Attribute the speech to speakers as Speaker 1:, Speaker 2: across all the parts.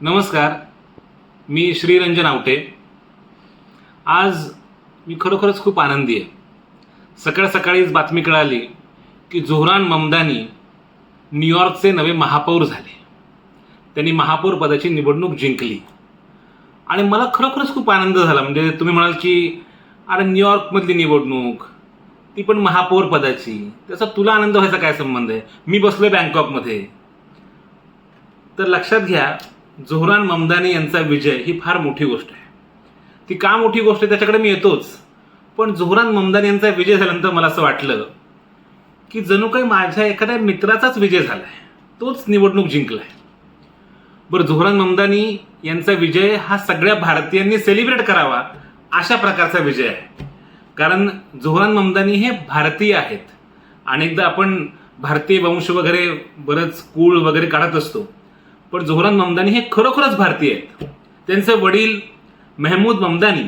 Speaker 1: नमस्कार. मी श्रीरंजन आवटे. आज मी खरोखरच खूप आनंदी आहे. सकाळ सकाळीच बातमी कळाली की जोहरान ममदानी न्यूयॉर्कचे नवे महापौर झाले. त्यांनी महापौर पदाची निवडणूक जिंकली. आणि मला खरोखरच खूप आनंद झाला. म्हणजे तुम्ही म्हणाल की अरे न्यूयॉर्कमधली निवडणूक ती पण महापौर पदाची. त्याचा तुला आनंद व्हायचा काय संबंध आहे? मी बसलो बँकॉकमध्ये तर लक्षात घ्या जोहरान ममदानी यांचा विजय ही फार मोठी गोष्ट आहे. ती का मोठी गोष्ट आहे त्याच्याकडे मी येतोच. पण जोहरान ममदानी यांचा विजय झाल्यानंतर मला असं वाटलं की जणू काही माझ्या एखाद्या मित्राचाच विजय झाला आहे तोच निवडणूक जिंकलाय. बरं जोहरान ममदानी यांचा विजय हा सगळ्या भारतीयांनी सेलिब्रेट करावा अशा प्रकारचा विजय आहे. कारण जोहरान ममदानी हे भारतीय आहेत. अनेकदा आपण भारतीय वंश वगैरे बरंच कुळ वगैरे काढत असतो. पण जोहरान ममदानी हे खरोखरच भारतीय आहेत. त्यांचे वडील मेहमूद ममदानी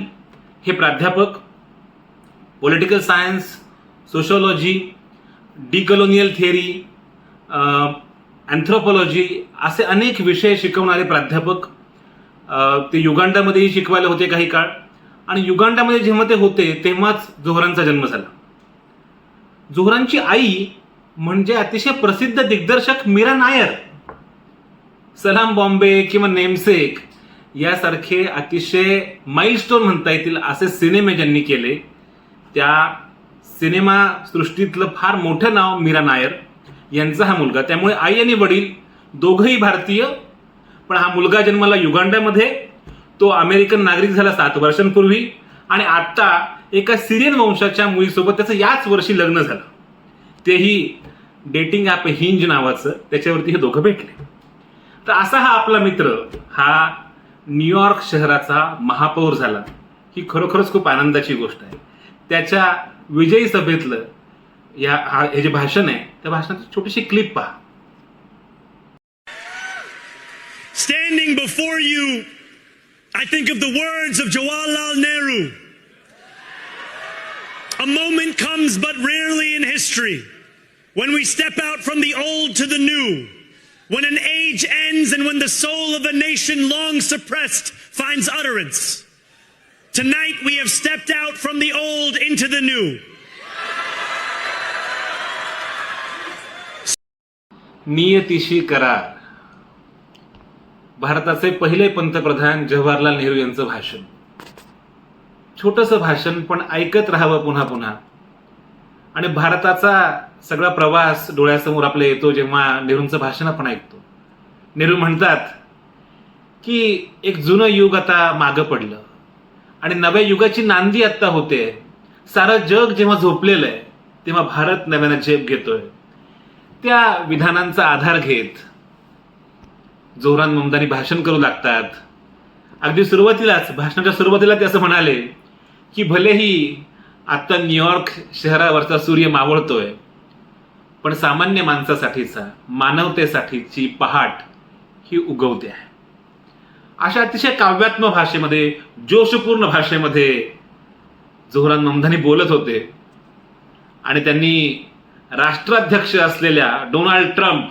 Speaker 1: हे प्राध्यापक political science sociology decolonial theory anthropology असे अनेक विषय शिकवणारे प्राध्यापक ते युगांडामध्येही शिकवायला होते काही काळ. आणि युगांडामध्ये जेव्हा ते होते तेव्हाच जोहरांचा जन्म झाला. जोहरांची आई म्हणजे अतिशय प्रसिद्ध दिग्दर्शक मीरा नायर. सलाम बॉम्बे किंवा नेमसेक यासारखे अतिशय माइलस्टोन म्हणता येतील असे सिनेमे ज्यांनी केले. त्या सिनेमा सृष्टीतलं फार मोठं नाव मीरा नायर यांचा हा मुलगा. त्यामुळे आई आणि वडील दोघंही भारतीय पण हा मुलगा जन्माला युगांडामध्ये. तो अमेरिकन नागरिक झाला सात वर्षांपूर्वी आणि आत्ता एका सिरियन वंशाच्या मुलीसोबत त्याचं याच वर्षी लग्न झालं. तेही डेटिंग ॲप हिंज नावाचं. त्याच्यावरती हे दोघं भेटले. तर असा हा आपला मित्र हा न्यूयॉर्क शहराचा महापौर झाला. ही खरोखरच खूप आनंदाची गोष्ट आहे. त्याच्या विजयी सभेतलं या हे जे भाषण आहे त्या भाषणाची छोटीशी क्लिप पहा.
Speaker 2: Standing before you I think of the words of Jawaharlal Nehru a moment comes but rarely in history when we step out from the old the new when an age ends and when the soul of a nation long suppressed finds utterance. Tonight we have stepped out from the old into the new.
Speaker 1: नियतीशी करार भारताचे पहिले पंतप्रधान जवाहरलाल नेहरू यांचं भाषण छोटंसं भाषण पण ऐकत राहावं पुन्हा पुन्हा आणि भारताचा सगळा प्रवास डोळ्यासमोर आपल्या येतो जेव्हा नेहरूंचं भाषण आपण ऐकतो. नेहरू म्हणतात की एक जुनं युग आता मागं पडलं. आणि नव्या युगाची नांदी आत्ता होते. सारं जग जेव्हा झोपलेलं आहे तेव्हा भारत नव्यानं झेप घेतोय. त्या विधानांचा आधार घेत जोरान ममदानी भाषण करू लागतात. अगदी सुरुवातीलाच भाषणाच्या सुरुवातीला ते असं म्हणाले की भलेही आत्ता न्यूयॉर्क शहरावरचा सूर्य मावळतोय. पण सामान्य माणसासाठीचा मानवतेसाठीची पहाट ही उगवते आहे. अशा अतिशय काव्यात्मक भाषेमध्ये जोशपूर्ण भाषेमध्ये जोहरान ममधानी बोलत होते. आणि त्यांनी राष्ट्राध्यक्ष असलेल्या डोनाल्ड ट्रम्प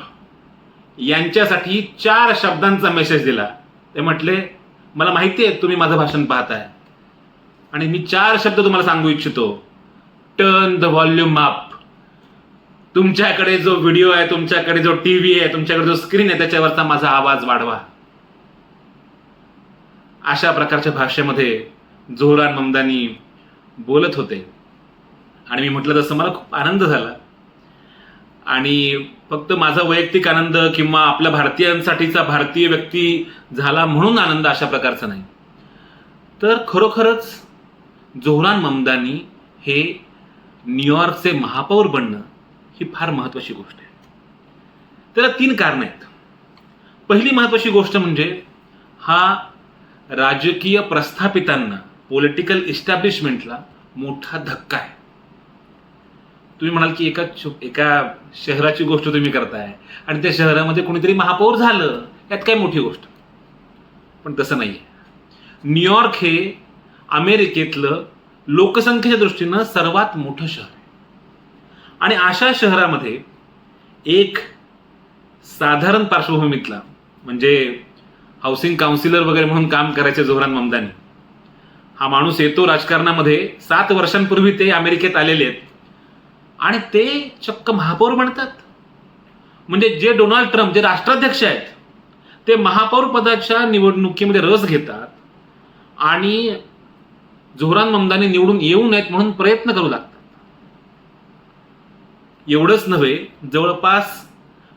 Speaker 1: यांच्यासाठी चार शब्दांचा मेसेज दिला. ते म्हटले मला माहिती आहे तुम्ही माझं भाषण पाहताय. आणि मी चार शब्द तुम्हाला सांगू इच्छितो. टर्न द व्हॉल्यूम अप तुमच्याकडे जो व्हिडिओ आहे तुमच्याकडे जो टी व्ही आहे तुमच्याकडे जो स्क्रीन आहे त्याच्यावरचा माझा आवाज वाढवा. अशा प्रकारच्या भाषेमध्ये जोहरान ममदानी बोलत होते. आणि मी म्हटलं तसं मला खूप आनंद झाला. आणि फक्त माझा वैयक्तिक आनंद किंवा आपल्या भारतीयांसाठीचा भारतीय व्यक्ती झाला म्हणून आनंद अशा प्रकारचा नाही. तर खरोखरच जोहरान ममदानी हे न्यूयॉर्कचे महापौर बनणं ही फार महत्वाची गोष्ट आहे. त्याला तीन कारणं आहेत. पहिली महत्वाची गोष्ट म्हणजे हा राजकीय प्रस्थापितांना पॉलिटिकल इस्टॅब्लिशमेंटला मोठा धक्का आहे. तुम्ही म्हणाल की एका एका शहराची गोष्ट तुम्ही करताय आणि त्या शहरामध्ये कोणीतरी महापौर झालं यात काय मोठी गोष्ट. पण तसं नाही आहे न्यूयॉर्क हे अमेरिकेतलं लोकसंख्येच्या दृष्टीनं सर्वात मोठं शहर आहे. आणि अशा शहरामध्ये एक साधारण पार्श्वभूमीतला म्हणजे हाऊसिंग काउन्सिलर वगैरे म्हणून काम करायचे जोहरान ममदानी हा माणूस येतो राजकारणामध्ये सात वर्षांपूर्वी ते अमेरिकेत आलेले आहेत. आणि ते चक्क महापौर म्हणतात म्हणजे जे डोनाल्ड ट्रम्प जे राष्ट्राध्यक्ष आहेत ते महापौर पदाच्या निवडणुकीमध्ये रस घेतात आणि जोहरान ममदानी निवडून येऊ नयेत म्हणून प्रयत्न करू लागतात. एवढंच नव्हे जवळपास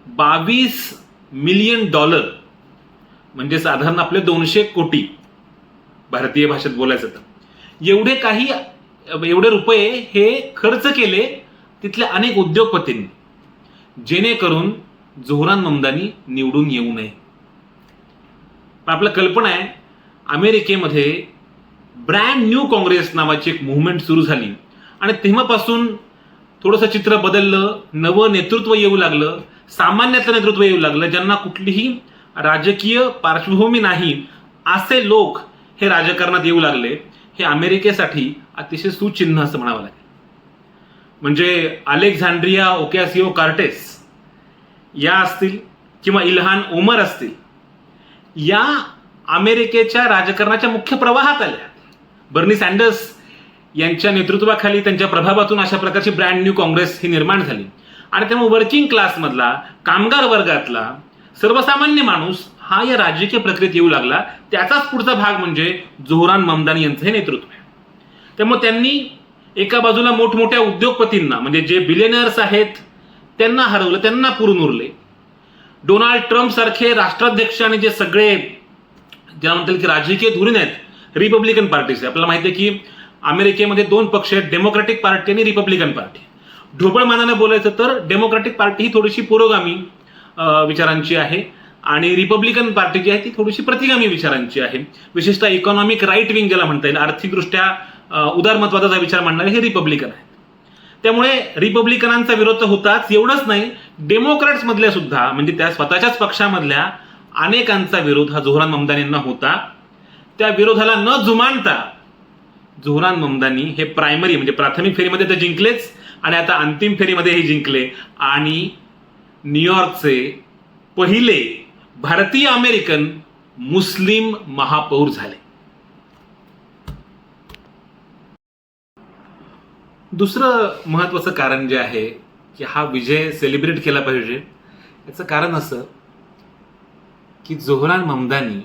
Speaker 1: बावीस मिलियन डॉलर म्हणजे साधारण आपले दोनशे कोटी भारतीय भाषेत बोलायचं तर. एवढे काही एवढे रुपये हे खर्च केले तिथल्या अनेक उद्योगपतींनी जेणेकरून जोहरान ममदानी निवडून येऊ नये. पण आपलं कल्पना आहे अमेरिकेमध्ये ब्रँड न्यू काँग्रेस नावाची एक मुवमेंट सुरू झाली. आणि तेव्हापासून थोडंसं चित्र बदललं नवं नेतृत्व येऊ लागलं सामान्यातलं नेतृत्व येऊ लागलं ज्यांना कुठलीही राजकीय पार्श्वभूमी नाही असे लोक हे राजकारणात येऊ लागले. हे अमेरिकेसाठी अतिशय सुचिन्ह असं म्हणावं लागेल. म्हणजे अलेक्झांड्रिया ओकॅसिओ कार्टेस या असतील किंवा इल्हान ओमर असतील या अमेरिकेच्या राजकारणाच्या मुख्य प्रवाहात आल्या. बर्नी सँडर्स यांच्या नेतृत्वाखाली त्यांच्या प्रभावातून अशा प्रकारची ब्रँड न्यू काँग्रेस ही निर्माण झाली. आणि त्यामुळे वर्किंग क्लासमधला कामगार वर्गातला सर्वसामान्य माणूस हा या राजकीय प्रक्रियेत येऊ लागला. त्याचाच पुढचा भाग म्हणजे जोहरान ममदानी यांचं हे नेतृत्व. आहे त्यामुळे त्यांनी एका बाजूला मोठमोठ्या उद्योगपतींना म्हणजे जे बिलेनर्स आहेत त्यांना हरवलं त्यांना पुरून उरले. डोनाल्ड ट्रम्प सारखे राष्ट्राध्यक्ष आणि जे सगळे ज्याला म्हणता येईल की राजकीय धुरीण आहेत रिपब्लिकन पार्टीचे आपल्याला माहिती आहे की अमेरिकेमध्ये दोन पक्ष आहेत डेमोक्रॅटिक पार्टी आणि रिपब्लिकन पार्टी ढोबळ मानाने बोलायचं तर डेमोक्रॅटिक पार्टी ही थोडीशी पुरोगामी विचारांची आहे आणि रिपब्लिकन पार्टी जी आहे ती थोडीशी प्रतिगामी विचारांची आहे. विशेषतः इकॉनॉमिक राईट विंग ज्याला म्हणता येईल आर्थिकदृष्ट्या उदारमत्वाचा विचार मांडणारे हे रिपब्लिकन आहेत. त्यामुळे रिपब्लिकनांचा विरोध तर होताच एवढंच नाही डेमोक्रॅट्स मधल्या सुद्धा म्हणजे त्या स्वतःच्याच पक्षामधल्या अनेकांचा विरोध हा जोहरान ममदानींना होता. त्या विरोधाला न जुमानता जोहरान ममदानी हे प्रायमरी म्हणजे प्राथमिक फेरीमध्ये तर जिंकलेच आणि आता अंतिम फेरीमध्ये हे जिंकले. आणि न्यूयॉर्कचे पहिले भारतीय अमेरिकन मुस्लिम महापौर झाले. दुसरं महत्वाचं कारण जे आहे की हा विजय सेलिब्रेट केला पाहिजे. याचं कारण असं की जोहरान ममदानी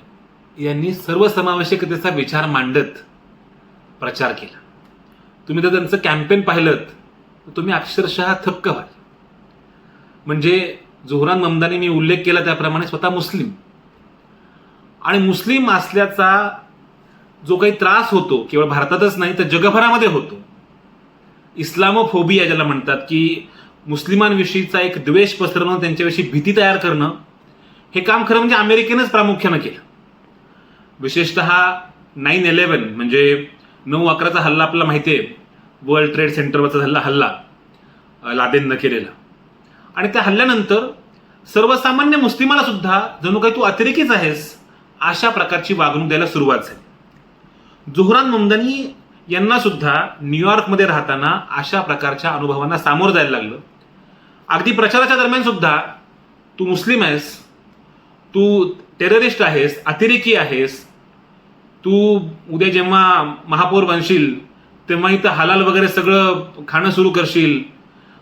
Speaker 1: यांनी सर्वसमावेशकतेचा विचार मांडत प्रचार केला. तुम्ही जर त्यांचं कॅम्पेन पाहिलं तर तुम्ही अक्षरशः थक्क व्हाल. म्हणजे जोहरान ममदानी मी उल्लेख केला त्याप्रमाणे स्वतः मुस्लिम. आणि मुस्लिम असल्याचा जो काही त्रास होतो केवळ भारतातच नाही तर जगभरामध्ये होतो. इस्लामोफोबिया ज्याला म्हणतात की मुस्लिमांविषयीचा एक द्वेष पसरणं त्यांच्याविषयी भीती तयार करणं हे काम खरं म्हणजे अमेरिकेनंच प्रामुख्यानं केलं. विशेषतः नाईन इलेवन म्हणजे नऊ अकराचा हल्ला आपल्याला माहिती आहे वर्ल्ड ट्रेड सेंटरवरचा झाला हल्ला लादेननं केलेला. आणि त्या हल्ल्यानंतर सर्वसामान्य मुस्लिमाला सुद्धा जणू काही तू अतिरेकीच आहेस अशा प्रकारची वागणूक द्यायला सुरुवात झाली. जोहरान ममदानी यांना सुद्धा न्यूयॉर्कमध्ये राहताना अशा प्रकारच्या अनुभवांना सामोरं जायला लागलं. अगदी प्रचाराच्या दरम्यान सुद्धा तू मुस्लिम आहेस तू टेररिस्ट आहेस अतिरेकी आहेस तू उद्या जेव्हा महापौर बनशील तेव्हा इथं हलाल वगैरे सगळं खाणं सुरू करशील.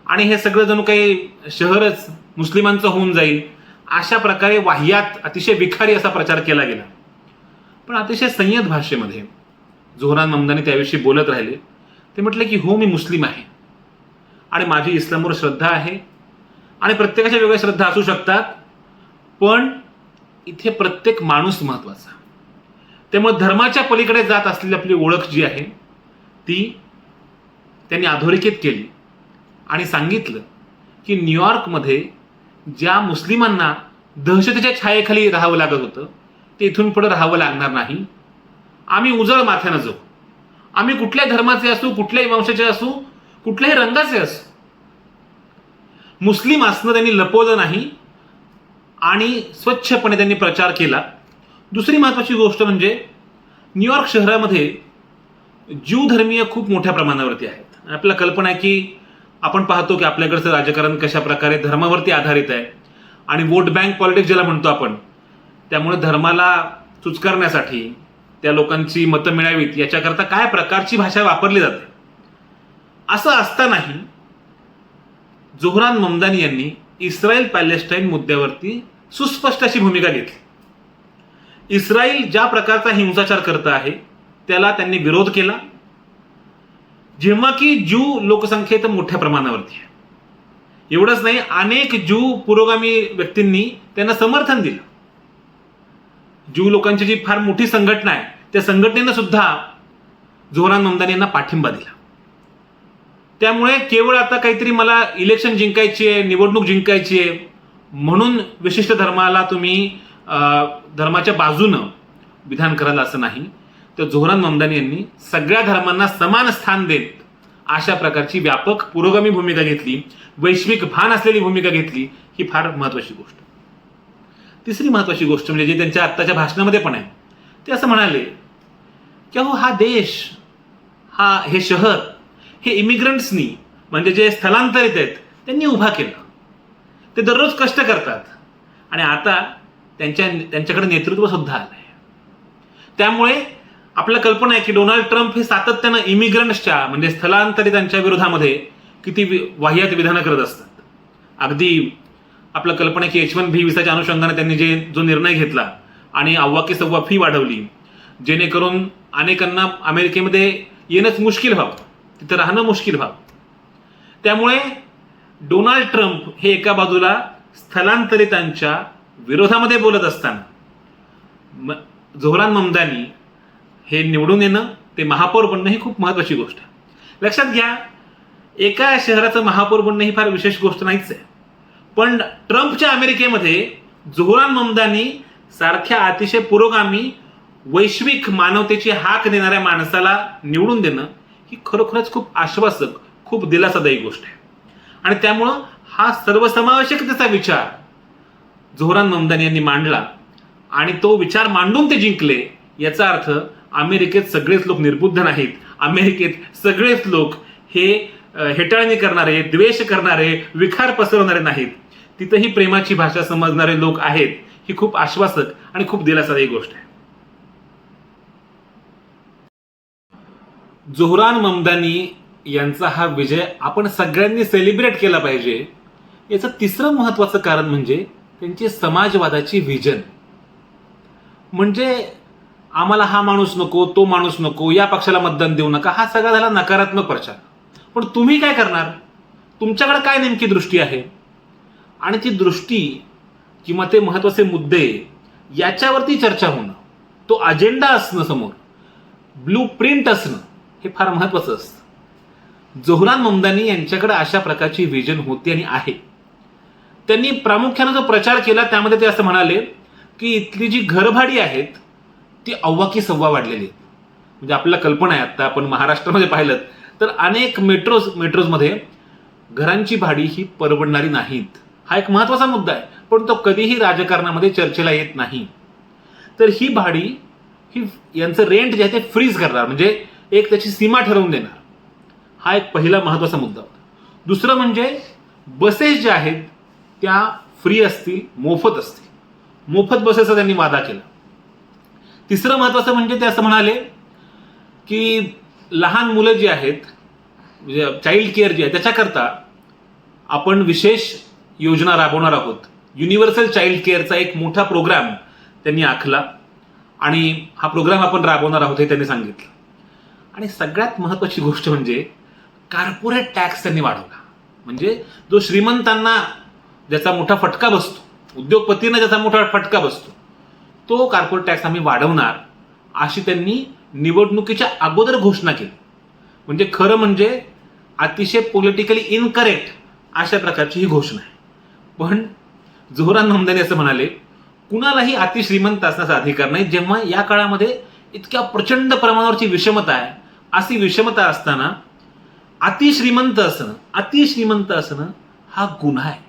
Speaker 1: आणि हे सगळं जणू काही शहरच मुस्लिमांचं होऊन जाईल. अशा प्रकारे वाह्यात अतिशय विखारी असा प्रचार केला गेला. पण अतिशय संयत भाषेमध्ये झोहरान ममदानी त्याविषयी बोलत राहिले. ते म्हटले की हो मी मुस्लिम आहे. आणि माझी इस्लामवर श्रद्धा आहे. आणि प्रत्येकाच्या वेगळ्या श्रद्धा असू शकतात. पण इथे प्रत्येक माणूस महत्त्वाचा त्यामुळे धर्माच्या पलीकडे जात असलेली आपली ओळख जी आहे ती त्यांनी अधोरेखित केली आणि सांगितलं की न्यूयॉर्कमध्ये ज्या मुस्लिमांना दहशतीच्या छायेखाली राहावं लागत होतं ते इथून पुढे राहावं लागणार नाही. आम्ही उजळ माथ्यानं जाऊ. आम्ही कुठल्याही धर्माचे असू कुठल्याही वंशाचे असू कुठल्याही रंगाचे असू. मुस्लिम असणं त्यांनी लपवलं नाही आणि स्वच्छपणे त्यांनी प्रचार केला. दुसरी महत्वाची गोष्ट म्हणजे न्यूयॉर्क शहरामध्ये ज्यू धर्मीय खूप मोठ्या प्रमाणावरती आहेत. आपल्याला कल्पना आहे की आपण पाहतो की आपल्याकडचं राजकारण कशा प्रकारे धर्मावरती आधारित आहे आणि वोट बँक पॉलिटिक्स ज्याला म्हणतो आपण त्यामुळे धर्माला चुचकारण्यासाठी त्या लोकांची मतं मिळावीत याच्याकरता काय प्रकारची भाषा वापरली जाते? असं असतानाही जोहरान ममदानी यांनी इस्रायल पॅलेस्टाईन मुद्द्यावरती सुस्पष्ट अशी भूमिका घेतली. इस्रायल ज्या प्रकारचा हिंसाचार करत आहे त्याला त्यांनी विरोध केला. जेव्हा की ज्यू लोकसंख्येत मोठ्या प्रमाणावरती आहे. एवढंच नाही अनेक ज्यू पुरोगामी व्यक्तींनी त्यांना समर्थन दिलं. ज्यू लोकांची जी फार मोठी संघटना आहे त्या संघटनेनं सुद्धा जोहरान ममदानी यांना पाठिंबा दिला. त्यामुळे केवळ आता काहीतरी मला इलेक्शन जिंकायची आहे निवडणूक जिंकायची आहे म्हणून विशिष्ट धर्माला तुम्ही धर्माच्या बाजूनं विधान करायला असं नाही. तर झोहरन ममदानी यांनी सगळ्या धर्मांना समान स्थान देत अशा प्रकारची व्यापक पुरोगामी भूमिका घेतली. वैश्विक भान असलेली भूमिका घेतली. ही फार महत्वाची गोष्ट. तिसरी महत्वाची गोष्ट म्हणजे जी त्यांच्या आत्ताच्या भाषणामध्ये पण आहे. ते असं म्हणाले की अहो हा देश हा हे शहर हे इमिग्रंट्सनी म्हणजे जे स्थलांतरित आहेत त्यांनी उभा केला. ते दररोज कष्ट करतात. आणि आता त्यांच्या त्यांच्याकडे नेतृत्व सुद्धा आलंय. त्यामुळे आपल्या कल्पना आहे की डोनाल्ड ट्रम्प हे सातत्यानं इमिग्रंट्सच्या म्हणजे स्थलांतरितांच्या विरोधामध्ये किती वि- वाह्यात विधानं करत असतात. अगदी आपलं कल्पना की एच वन बी विसाच्या अनुषंगाने त्यांनी जे जो निर्णय घेतला आणि अव्वा की सव्वा फी वाढवली जेणेकरून अनेकांना अमेरिकेमध्ये येणंच मुश्किल व्हावं तिथं राहणं मुश्किल व्हावं. त्यामुळे डोनाल्ड ट्रम्प हे एका बाजूला स्थलांतरितांच्या विरोधामध्ये बोलत असताना म- जोहरान ममदानी हे निवडून येणं ते महापौर बनणं ही खूप महत्वाची गोष्ट आहे. लक्षात घ्या एका शहराचं महापौर बनणं ही फार विशेष गोष्ट नाहीच आहे. पण ट्रम्पच्या अमेरिकेमध्ये जोहरान ममदानी सारख्या अतिशय पुरोगामी वैश्विक मानवतेची हाक देणाऱ्या माणसाला निवडून देणं ही खरोखरच खूप आश्वासक खूप दिलासादायी गोष्ट आहे. आणि त्यामुळं हा सर्वसमावेशकतेचा विचार जोहरान ममदानी यांनी मांडला. आणि तो विचार मांडून ते जिंकले. याचा अर्थ अमेरिकेत सगळेच लोक निर्बुद्ध नाहीत. अमेरिकेत सगळेच लोक हे हेटाळणी करणारे द्वेष करणारे विखार पसरवणारे नाहीत. तिथंही प्रेमाची भाषा समजणारे लोक आहेत ही खूप आश्वासक आणि खूप दिलासादायी गोष्ट आहे. जोहरान ममदानी यांचा हा विजय आपण सगळ्यांनी सेलिब्रेट केला पाहिजे. याचं तिसरं महत्वाचं कारण म्हणजे त्यांची समाजवादाची व्हिजन म्हणजे आम्हाला हा माणूस नको तो माणूस नको या पक्षाला मतदान देऊ नका हा सगळा झाला नकारात्मक प्रचार. पण तुम्ही काय करणार? तुमच्याकडे काय नेमकी दृष्टी आहे? आणि ती दृष्टी किंवा ते महत्त्वाचे मुद्दे याच्यावरती चर्चा होणं तो अजेंडा असणं समोर ब्लू प्रिंट असणं हे फार महत्वाचं असतं. जोहरान ममदानी यांच्याकडे अशा प्रकारची व्हिजन होती आणि आहे. त्यांनी प्रामुख्यानं जो प्रचार केला त्यामध्ये ते असं म्हणाले की इथली जी घरभाडी आहेत ती अव्वा की सव्वा वाढलेली आहेत. म्हणजे आपल्याला कल्पना आहे आता आपण महाराष्ट्रामध्ये पाहिलं तर अनेक मेट्रोज मेट्रोजमध्ये घरांची भाडी ही परवडणारी नाहीत. हा एक महत्त्वाचा मुद्दा आहे पण तो कधीही राजकारणामध्ये चर्चेला येत नाही. तर ही भाडी ही यांचं रेंट जे आहे ते फ्रीज करणार म्हणजे एक त्याची सीमा ठरवून देणार. हा एक पहिला महत्त्वाचा मुद्दा होता. दुसरं म्हणजे बसेस ज्या आहेत त्या फ्री असतील मोफत असतील. मोफत बसेसचा त्यांनी वादा केला. तिसरं महत्वाचं म्हणजे ते असं म्हणाले की लहान मुलं जी आहेत म्हणजे चाइल्ड केअर जी आहे त्याच्याकरता आपण विशेष योजना राबवणार आहोत. युनिव्हर्सल चाइल्ड केअरचा एक मोठा प्रोग्राम त्यांनी आखला आणि हा प्रोग्राम आपण राबवणार आहोत हे त्यांनी सांगितलं. आणि सगळ्यात महत्वाची गोष्ट म्हणजे कार्पोरेट टॅक्स त्यांनी वाढवला. म्हणजे जो श्रीमंतांना ज्याचा मोठा फटका बसतो उद्योगपतींना ज्याचा मोठा फटका बसतो तो कार्पोरेट टॅक्स आम्ही वाढवणार अशी त्यांनी निवडणुकीच्या अगोदर घोषणा केली. म्हणजे खरं म्हणजे अतिशय पॉलिटिकली इनकरेक्ट अशा प्रकारची ही घोषणा आहे. पण जोहरान हमदानी असं म्हणाले कुणालाही अतिश्रीमंत असण्याचा अधिकार नाही जेव्हा या काळामध्ये इतक्या प्रचंड प्रमाणावरची विषमता आहे अशी विषमता असताना अतिश्रीमंत असणं अतिश्रीमंत असणं हा गुन्हा आहे.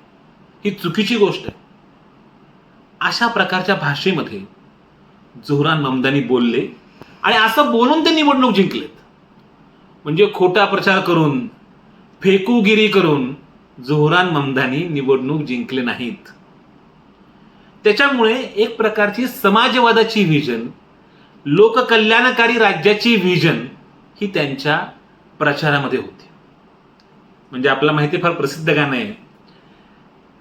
Speaker 1: ही चुकीची गोष्ट आहे. अशा प्रकारच्या भाषेमध्ये जोहरान ममदानी बोलले आणि असं बोलून ते निवडणूक जिंकलेत. म्हणजे खोटा प्रचार करून फेकूगिरी करून जोहरान ममदानी निवडणूक जिंकले नाहीत. त्याच्यामुळे एक प्रकारची समाजवादाची व्हिजन लोककल्याणकारी राज्याची व्हिजन ही त्यांच्या प्रचारामध्ये होती. म्हणजे आपला माहिती आहे, फार प्रसिद्ध गाणं आहे.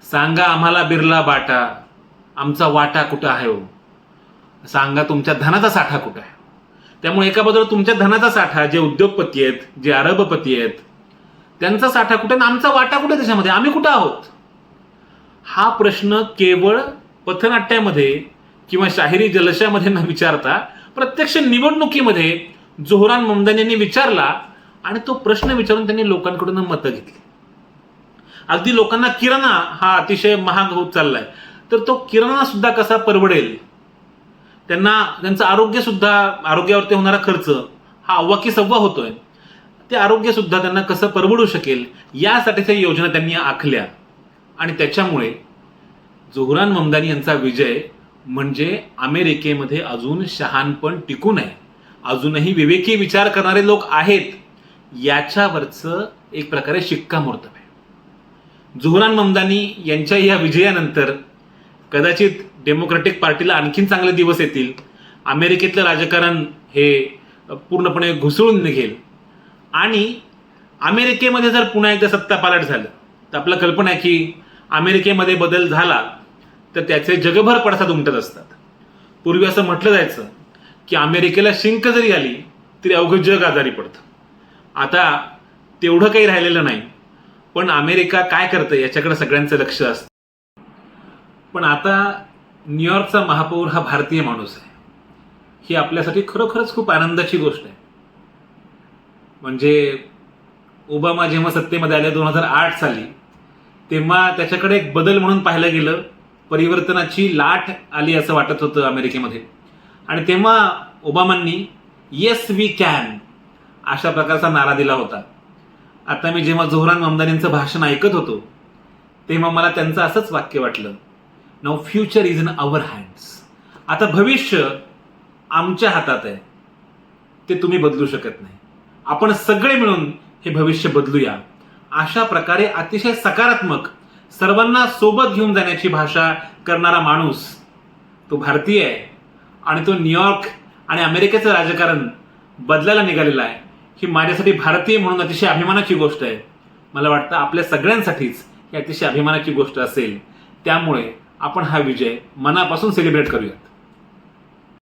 Speaker 1: सांगा आम्हाला बिरला बाटा. आमचा वाटा कुठं आहे हो? सांगा तुमच्या धनाचा साठा कुठं आहे? त्यामुळे एका बाजूला तुमच्या धनाचा साठा जे उद्योगपती आहेत जे अरबपती आहेत त्यांचा साठा कुठे आणि आमचा वाटा कुठे त्याच्यामध्ये? आम्ही कुठं आहोत? हा प्रश्न केवळ पथनाट्यामध्ये किंवा शाहिरी जलशामध्ये न विचारता प्रत्यक्ष निवडणुकीमध्ये जोहरान ममदान यांनी विचारला आणि तो प्रश्न विचारून त्यांनी लोकांकडून मतं घेतली. अगदी लोकांना किराणा हा अतिशय महाग होत चाललाय. तर तो किराणा सुद्धा कसा परवडेल? त्यांना त्यांचं आरोग्य सुद्धा आरोग्यावरती होणारा खर्च हा अव्वा की सव्वा होतोय. ते आरोग्य सुद्धा त्यांना कसं परवडू शकेल यासाठीच्या योजना त्यांनी आखल्या. आणि त्याच्यामुळे जोहरान ममदानी यांचा विजय म्हणजे अमेरिकेमध्ये अजून शहाणपण टिकून आहे अजूनही विवेकी विचार करणारे लोक आहेत. याच्यावरचं एक प्रकारे शिक्कामोर्तब. आहे जोहरान ममदानी यांच्या या विजयानंतर कदाचित डेमोक्रॅटिक पार्टीला आणखीन चांगले दिवस येतील. अमेरिकेतलं राजकारण हे पूर्णपणे घुसळून निघेल. आणि अमेरिकेमध्ये जर पुन्हा एकदा सत्ता पालट झालं तर आपलं कल्पना आहे की अमेरिकेमध्ये बदल झाला तर त्याचे जगभर पडसाद उमटत असतात. पूर्वी असं म्हटलं जायचं की अमेरिकेला शिंक जरी आली तरी अवघं जग आजारी पडतं. आता तेवढं काही राहिलेलं नाही. पण अमेरिका काय करतं याच्याकडे सगळ्यांचं लक्ष असतं. पण आता न्यूयॉर्कचा महापौर हा भारतीय माणूस आहे. ही आपल्यासाठी खरोखरच खूप आनंदाची गोष्ट आहे. म्हणजे ओबामा जेव्हा सत्तेमध्ये आले दोन हजार आठ साली तेव्हा त्याच्याकडे एक बदल म्हणून पाहिलं गेलं परिवर्तनाची लाट आली असं वाटत होतं अमेरिकेमध्ये. आणि तेव्हा ओबामांनी येस वी कॅन अशा प्रकारचा नारा दिला होता. आता मी जेव्हा जोहरान ममदानींचं भाषण ऐकत होतो तेव्हा मला त्यांचं असंच वाक्य वाटलं. नाव future is in our hands आता भविष्य आमच्या हातात आहे. ते तुम्ही बदलू शकत नाही. आपण सगळे मिळून हे भविष्य बदलूया. अशा प्रकारे अतिशय सकारात्मक सर्वांना सोबत घेऊन जाण्याची भाषा करणारा माणूस तो भारतीय आहे आणि तो न्यूयॉर्क आणि अमेरिकेचं राजकारण बदलायला निघालेला आहे. ही माझ्यासाठी भारतीय म्हणून अतिशय अभिमानाची गोष्ट आहे. मला वाटतं आपल्या सगळ्यांसाठीच ही अतिशय अभिमानाची गोष्ट असेल. त्यामुळे आपण हा विजय मनापासून सेलिब्रेट करूया.